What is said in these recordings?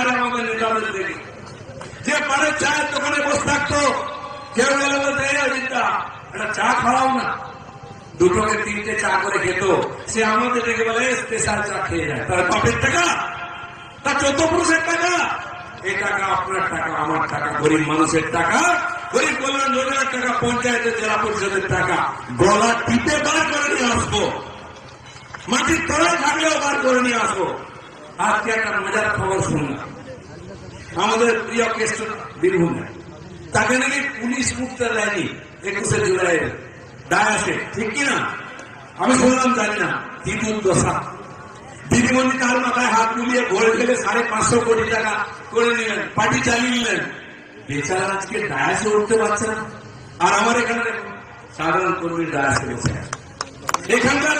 ছাড়ে আমাদের নেতাদের দেখে যে পারে চায়ের দোকানে বসে থাকতো কেউ গেলে বলতে "এই অজিতদা, চা খাওয়াও না। দুটোকে তিনটে চা করে খেত। সে আমাদের দেখে বলে স্পেশাল চা খেয়ে যায় তার বাপের টাকা তার চোদ্দ পুরুষের টাকা। এই টাকা আপনার টাকা আমার টাকা গরিব মানুষের টাকা গরিব কল্যাণ যোজনার টাকা পঞ্চায়েতের টাকা। গলা টিপে বার করে নিয়ে আসব। মাটির তলায় থাকলেও বার করে নিয়ে আসব। আজকে একটা মজার খবর শুনলাম আমাদের প্রিয় কেষ্ট বীরভূমে। তাকে নাকি পুলিশ মুক্ত দেয়নি একুশে জুলাই। ডায়াসে ঠিক কিনা আমি শুনলাম জানি না কি দুর্দশা দিদিমণি তার মাথায় হাত মিলিয়ে ভোট খেলে সাড়ে পাঁচশো কোটি টাকা করে নিলেন, পার্টি চালিয়ে নিলেন। বেচারা আজকে ডায়াসে উঠতে পারছে না। আর আমার এখানে সাধারণ কর্মীর ডায়াসে বসে এখানকার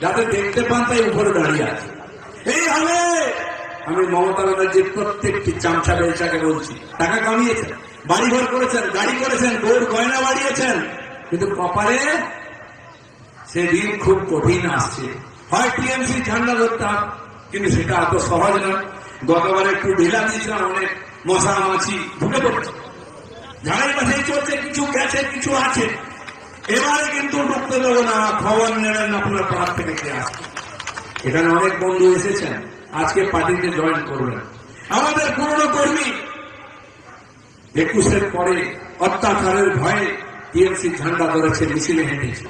যাতে দেখতে পান তাই উপরে দাঁড়িয়ে আছে। এই হবে! আমি মমতা ব্যানার্জির প্রত্যেকটি চামচা বেলচাকে বলছি। টাকা কামিয়েছেন বাড়ি ঘর করেছেন, গাড়ি করেছেন গৌর গয়না বাড়িয়েছেন। কিন্তু কপালে সে দিন খুব কঠিন আসছে। হয় টিএমসি ঝান্ডা ধরতাম কিন্তু সেটা এত সহজ নয়। গতবার একটু ঢিলা দিয়েছিলাম, অনেক মশা মাছি ঢুকে পড়ছে। ঝাড়ের পাশেই চলছে, কিছু গেছে, কিছু আছে। এবারে কিন্তু ঢুকতে দেবো না, খবর নেবেন আপনার পাড়ার থেকে কে আসছে এখানে অনেক বন্ধু এসেছেন, আজকে পার্টিতে জয়েন করবেন। আমাদের পুরনো কর্মী, একুশের পরে অত্যাচারের ভয়ে টিএমসি ঝান্ডা ধরেছে, মিছিলে হেঁটেছে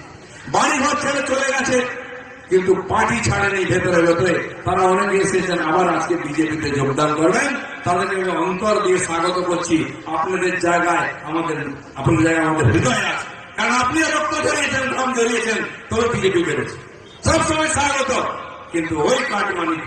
বাড়ি ঘর ছেড়ে চলে গেছে, কিন্তু পার্টি ছাড়েনি ভেতরে ভেতরে। তারা অনেকে এসেছেন, আবার আজকে বিজেপিতে যোগদান করবেন। তাদেরকে অন্তর দিয়ে স্বাগত করছি। আপনাদের জায়গায় আমাদের, আপনাদের জায়গায় আমাদের হৃদয় আছে। কারণ আপনি রক্ত ধরিয়েছেন ঘাম ধরিয়েছেন তবে বিজেপি বেড়েছে সবসময় স্বাগত কিন্তু ওই কাঠ মানিক